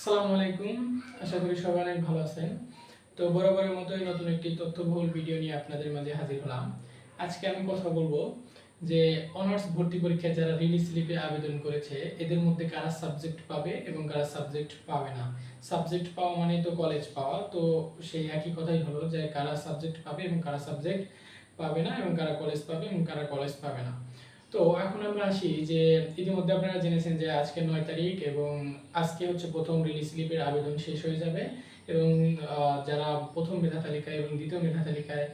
আসসালামু আলাইকুম। আশা করি সবাই অনেক ভালো আছেন। তো বরাবরের মতোই নতুন একটি তথ্যবহুল ভিডিও নিয়ে আপনাদের মাঝে হাজির হলাম। আজকে আমি কথা বলব যে অনার্স ভর্তি পরীক্ষায় যারা রিলিজ স্লিপে আবেদন করেছে, এদের মধ্যে কারা সাবজেক্ট পাবে এবং কারা সাবজেক্ট পাবে না? সাবজেক্ট পাওয়া মানে তো কলেজ পাওয়া, তো সেই একই কথাই হলো যে কারা সাবজেক্ট পাবে এবং কারা সাবজেক্ট পাবে না এবং কারা কলেজ পাবে এবং কারা কলেজ পাবে না। তো এখন আমরা আসি যে ইতিমধ্যে আপনারা জেনেছেন যে আজকে নয় তারিখ এবং আজকে হচ্ছে প্রথম রিলিজ স্লিপের আবেদন শেষ হয়ে যাবে এবং যারা প্রথম মেধা তালিকায় এবং দ্বিতীয় মেধা তালিকায়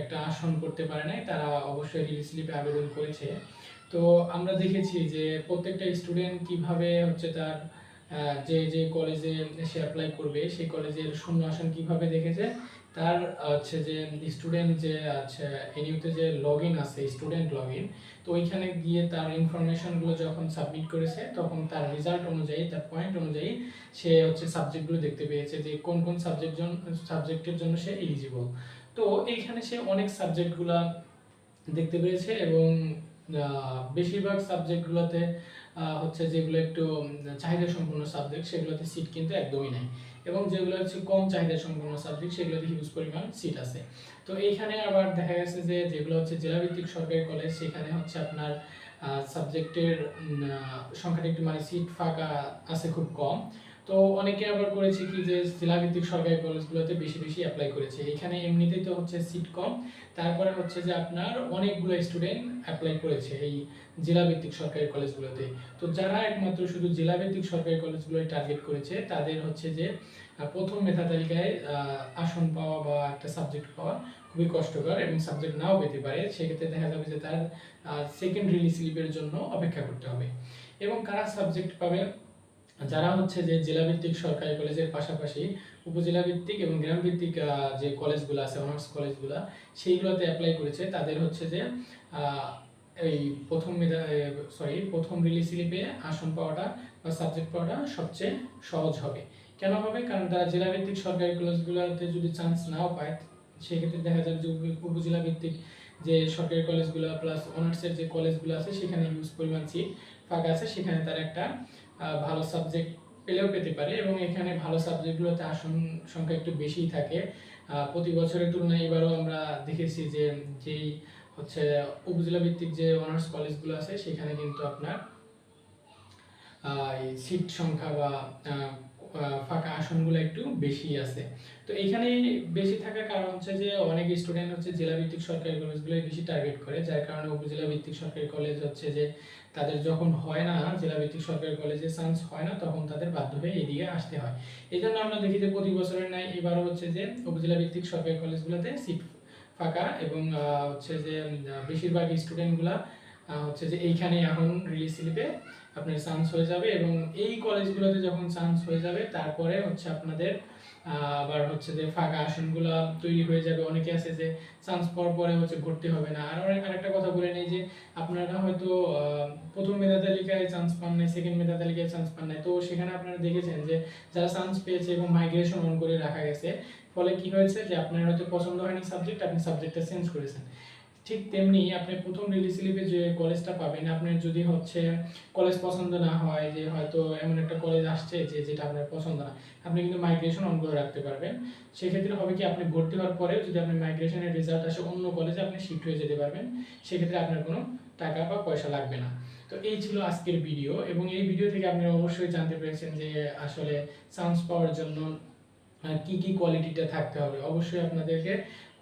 একটা আসন করতে পারে নাই, তারা অবশ্যই রিলিজ স্লিপে আবেদন করেছে। তো আমরা দেখেছি যে প্রত্যেকটা স্টুডেন্ট কীভাবে হচ্ছে তার যে যে কলেজে সে অ্যাপ্লাই করবে, সেই কলেজের শূন্য আসন কীভাবে দেখেছে? তার হচ্ছে যে স্টুডেন্ট যে আছে এনিউতে যে লগ ইন আছে স্টুডেন্ট লগ ইন তো ওইখানে গিয়ে তার ইনফরমেশনগুলো যখন সাবমিট করেছে, তখন তার রেজাল্ট অনুযায়ী, তার পয়েন্ট অনুযায়ী সে হচ্ছে সাবজেক্টগুলো দেখতে পেয়েছে যে কোন কোন সাবজেক্ট সাবজেক্টের জন্য সে এলিজিবল তো এইখানে সে অনেক সাবজেক্টগুলো দেখতে পেয়েছে এবং বেশিরভাগ সাবজেক্টগুলোতে হচ্ছে যেগুলো একটু চাহিদা সম্পন্ন সাবজেক্ট সেগুলোতে সিট কিন্তু একদমই নাই। এবং যেগুলো হচ্ছে কম চাহিদা সম্পূর্ণ সাবজেক্ট সেগুলোতে হিউজ পরিমাণ সিট আছে। তো এইখানে আবার দেখা গেছে যে যেগুলো হচ্ছে জেলাভিত্তিক সরকারি কলেজ সেখানে হচ্ছে আপনার সাবজেক্টের সংখ্যাটা একটু মানে সিট ফাঁকা আছে খুব কম। তো অনেকে আবার করেছে কি যে জেলাভিত্তিক সরকারি কলেজগুলোতে বেশি বেশি অ্যাপ্লাই করেছে। এখানে এমনিতেই তো হচ্ছে সিট কম তারপরে হচ্ছে যে আপনার অনেকগুলো স্টুডেন্ট অ্যাপ্লাই করেছে এই জেলাভিত্তিক সরকারি কলেজগুলোতে। তো যারা একমাত্র শুধু জেলাভিত্তিক সরকারি কলেজগুলোই টার্গেট করেছে, তাদের হচ্ছে যে প্রথম মেধা তালিকায় আসন পাওয়া বা একটা সাবজেক্ট পাওয়া খুবই কষ্টকর এবং সাবজেক্ট নাও পেতে পারে। সেক্ষেত্রে দেখা যাবে যে তার সেকেন্ড রিলিজ স্লিপের জন্য অপেক্ষা করতে হবে। এবং কারা সাবজেক্ট পাবে যারা হচ্ছে যে জেলাভিত্তিক সরকারি কলেজের পাশাপাশি উপজেলা ভিত্তিক এবং গ্রাম ভিত্তিক যে কলেজগুলো আছে, অনার্স কলেজগুলো, সেইগুলোতে অ্যাপ্লাই করেছে। তাদের হচ্ছে যে এই প্রথম মেধা সরি প্রথম রিলিজ স্লিপে আসন পাওয়াটা বা সাবজেক্ট পাওয়াটা সবচেয়ে সহজ হবে। কেন হবে? কারণ তারা জেলাভিত্তিক সরকারি কলেজগুলোতে যদি চান্স নাও পায়, সেক্ষেত্রে দেখা যাবে যে উপ- উপজেলা ভিত্তিক যে সরকারি কলেজগুলো প্লাস অনার্সের যে কলেজগুলো আছে, সেখানে ইউজ পরিমাণ সিট ফাঁকা আছে। সেখানে তার একটা ভালো সাবজেক্ট পেলেও পেতে পারে এবং এখানে ভালো সাবজেক্টগুলোতে আসন সংখ্যা একটু বেশিই থাকে। প্রতি বছরের তুলনায় এবারও আমরা দেখেছি যে যেই হচ্ছে উপজেলা ভিত্তিক যে অনার্স কলেজগুলো আছে, সেখানে কিন্তু আপনার সিট সংখ্যা বা ফাঁকা আসনগুলো একটু বেশি আছে। তো এখানে বেশি থাকার কারণ হচ্ছে যে, অনেক স্টুডেন্ট হচ্ছে জেলা ভিত্তিক সরকারি কলেজগুলোই বেশি টার্গেট করে, যার কারণে উপজেলা ভিত্তিক সরকারি কলেজ হচ্ছে যে, তাদের যখন হয় না জেলা ভিত্তিক সরকারি কলেজে চান্স হয় না, তখন তাদের বাধ্য হয়ে এদিকে আসতে হয়। এই জন্য আমরা দেখি যে প্রতি বছরের ন্যায় এবারও হচ্ছে যে উপজেলা ভিত্তিক সরকারি কলেজগুলোতে সিট ফাঁকা এবং হচ্ছে যে বেশিরভাগ স্টুডেন্টগুলা হচ্ছে যে এইখানে এখন রিলিজ স্লিপে আপনার চান্স হয়ে যাবে এবং এই কলেজগুলোতে যখন চান্স হয়ে যাবে, তারপরে হচ্ছে আপনাদের আবার হচ্ছে যে ফাঁকা আসনগুলো তৈরি হয়ে যাবে। অনেকে আছে যে চান্স পাওয়ার পরে হচ্ছে ভর্তি হবে না। আর অনেক, আরেকটা কথা বলে নেই যে আপনারা হয়তো প্রথম মেধা তালিকায় চান্স পান নাই সেকেন্ড মেধা তালিকায় চান্স পান নাই। তো সেখানে আপনারা দেখেছেন যে যারা চান্স পেয়েছে এবং মাইগ্রেশন অন করে রাখা গেছে, ফলে কি হয়েছে যে আপনার হয়তো পছন্দ হয়নি সাবজেক্ট আপনি সাবজেক্টটা চেঞ্জ করেছেন। ঠিক তেমনি আপনি প্রথম রিলিজ স্লিপে যে কলেজটা পাবেন, আপনার যদি হচ্ছে কলেজ পছন্দ না হয়, যে হয়তো এমন একটা কলেজ আসছে যে যেটা আপনার পছন্দ না, আপনি কিন্তু মাইগ্রেশন অন করে রাখতে পারবেন। সেক্ষেত্রে হবে কি, আপনি ভর্তি হওয়ার পরেও যদি আপনি মাইগ্রেশনের রেজাল্ট আসে অন্য কলেজে আপনি শিফট হয়ে যেতে পারবেন। সেক্ষেত্রে আপনার কোনো টাকা বা পয়সা লাগবে না। তো এই ছিল আজকের ভিডিও এবং এই ভিডিও থেকে আপনি অবশ্যই জানতে পেরেছেন যে আসলে চান্স পাওয়ার জন্য কি কি কোয়ালিটিটা থাকতে হবে? অবশ্যই আপনাদেরকে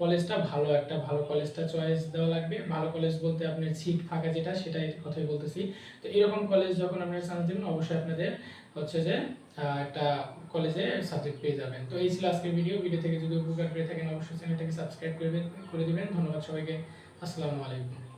কলেজটা ভালো একটা, ভালো কলেজটা চয়েস দেওয়া লাগবে। ভালো কলেজ বলতে আপনার সিট ফাঁকা যেটা, সেটাই কথাই বলতেছি। তো এরকম কলেজ যখন আপনারা চান্স দেবেন অবশ্যই আপনাদের হচ্ছে যে একটা কলেজে সাবজেক্ট পেয়ে যাবেন। তো এই ছিল আজকের ভিডিও ভিডিও থেকে যদি উপকার পেয়ে থাকেন, অবশ্যই চ্যানেলটাকে সাবস্ক্রাইব করে করে দিবেন। ধন্যবাদ সবাইকে। আসসালামু আলাইকুম।